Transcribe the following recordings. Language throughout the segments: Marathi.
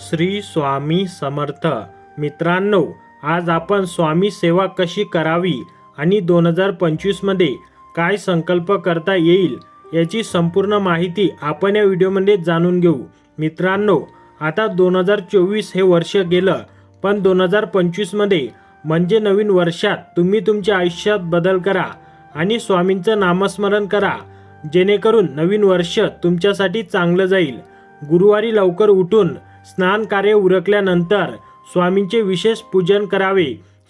श्री स्वामी समर्थ. मित्रांनो आज आपण स्वामी सेवा कशी करावी आणि दोन हजार पंचवीसमध्ये काय संकल्प करता येईल याची संपूर्ण माहिती आपण या व्हिडिओमध्ये जाणून घेऊ. मित्रांनो आता दोन हजार चोवीस हे वर्ष गेलं पण दोन हजार पंचवीसमध्ये म्हणजे नवीन वर्षात तुम्ही तुमच्या आयुष्यात बदल करा आणि स्वामींचं नामस्मरण करा जेणेकरून नवीन वर्ष तुमच्यासाठी चांगलं जाईल. गुरुवारी लवकर उठून स्नान कार्य उरकल्यानंतर स्वामींचे विशेष पूजन करावे.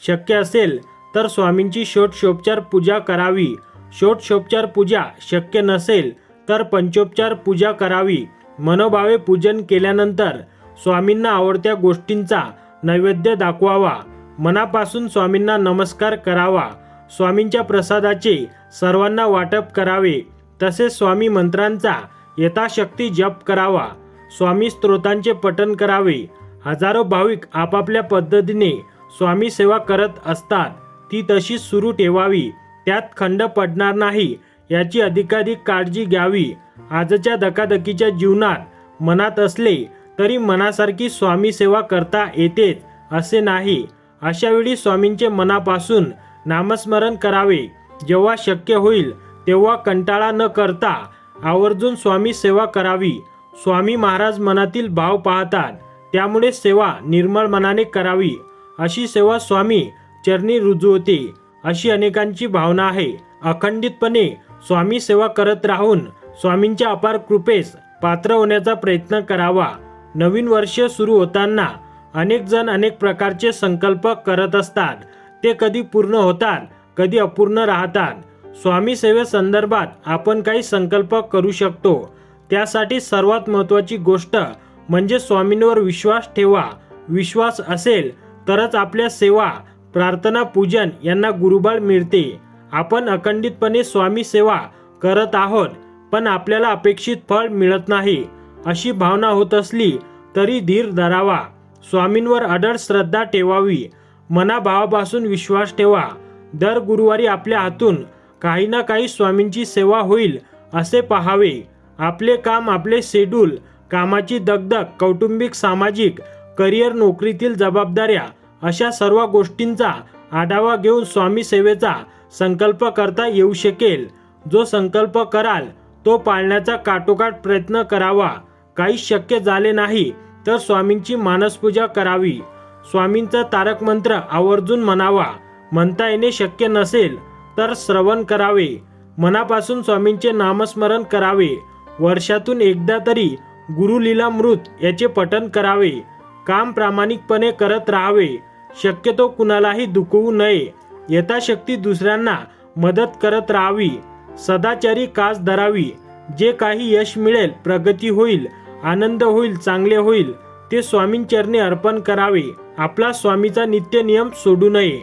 शक्य असेल तर स्वामींची षोडशोपचार पूजा करावी. षोडशोपचार पूजा शक्य नसेल तर पंचोपचार पूजा करावी. मनोभावे पूजन केल्यानंतर स्वामींना आवडत्या गोष्टींचा नैवेद्य दाखवावा. मनापासून स्वामींना नमस्कार करावा. स्वामींच्या प्रसादाचे सर्वांना वाटप करावे. तसेच स्वामी मंत्रांचा यथाशक्ती जप करावा. स्वामी स्तोत्रांचे पठण करावे. हजारो भाविक आपापल्या पद्धतीने स्वामी सेवा करत असतात. ती तशीच सुरू ठेवावी. त्यात खंड पडणार नाही याची अधिकाधिक काळजी घ्यावी. आजच्या धकाधकीच्या जीवनात मनात असले तरी मनासारखी स्वामी सेवा करता येतेच असे नाही. अशावेळी स्वामींचे मनापासून नामस्मरण करावे. जेव्हा शक्य होईल तेव्हा कंटाळा न करता आवर्जून स्वामी सेवा करावी. स्वामी महाराज मनातील भाव पाहतात. त्यामुळे सेवा निर्मळ मनाने करावी. अशी सेवा स्वामी चरणी रुजू होते अशी अनेकांची भावना आहे. अखंडितपणे स्वामी सेवा करत राहून स्वामींच्या अपार कृपेस पात्र होण्याचा प्रयत्न करावा. नवीन वर्ष सुरू होताना अनेक जण अनेक प्रकारचे संकल्प करत असतात. ते कधी पूर्ण होतात कधी अपूर्ण राहतात. स्वामी सेवेसंदर्भात आपण काही संकल्प करू शकतो. त्यासाठी सर्वात महत्त्वाची गोष्ट म्हणजे स्वामींवर विश्वास ठेवा. विश्वास असेल तरच आपल्या सेवा प्रार्थना पूजन यांना गुरुबळ मिळते. आपण अखंडितपणे स्वामी सेवा करत आहोत पण आपल्याला अपेक्षित फळ मिळत नाही. अशी भावना होत असली तरी धीर धरावा. स्वामींवर अडळ श्रद्धा ठेवावी. मनाभावापासून विश्वास ठेवा. दर गुरुवारी आपल्या हातून काही ना काही स्वामींची सेवा होईल असे पहावे. आपले काम आपले शेड्यूल कामाची दगदग कौटुंबिक सामाजिक करिअर नोकरीतील जबाबदाऱ्या अशा सर्व गोष्टींचा आढावा घेऊन स्वामी सेवेचा संकल्प करता येऊ शकेल. जो संकल्प कराल तो पाळण्याचा काटोकाट प्रयत्न करावा. काही शक्य झाले नाही तर स्वामींची मानसपूजा करावी. स्वामींचा तारक मंत्र आवर्जून म्हणावा म्हणता येणे शक्य नसेल तर श्रवण करावे. मनापासून स्वामींचे नामस्मरण करावे. वर्षातून एकदा तरी गुरुलीलामृत याचे पठन करावे. काम प्रामाणिकपणे करत राहावे. शक्यतो कुणालाही दुखवू नये. यथाशक्ती दुसऱ्यांना मदत करत राहावी. सदाचारी कास धरावी. जे काही यश मिळेल प्रगती होईल आनंद होईल चांगले होईल ते स्वामींचरणी अर्पण करावे. आपला स्वामीचा नित्य नियम सोडू नये.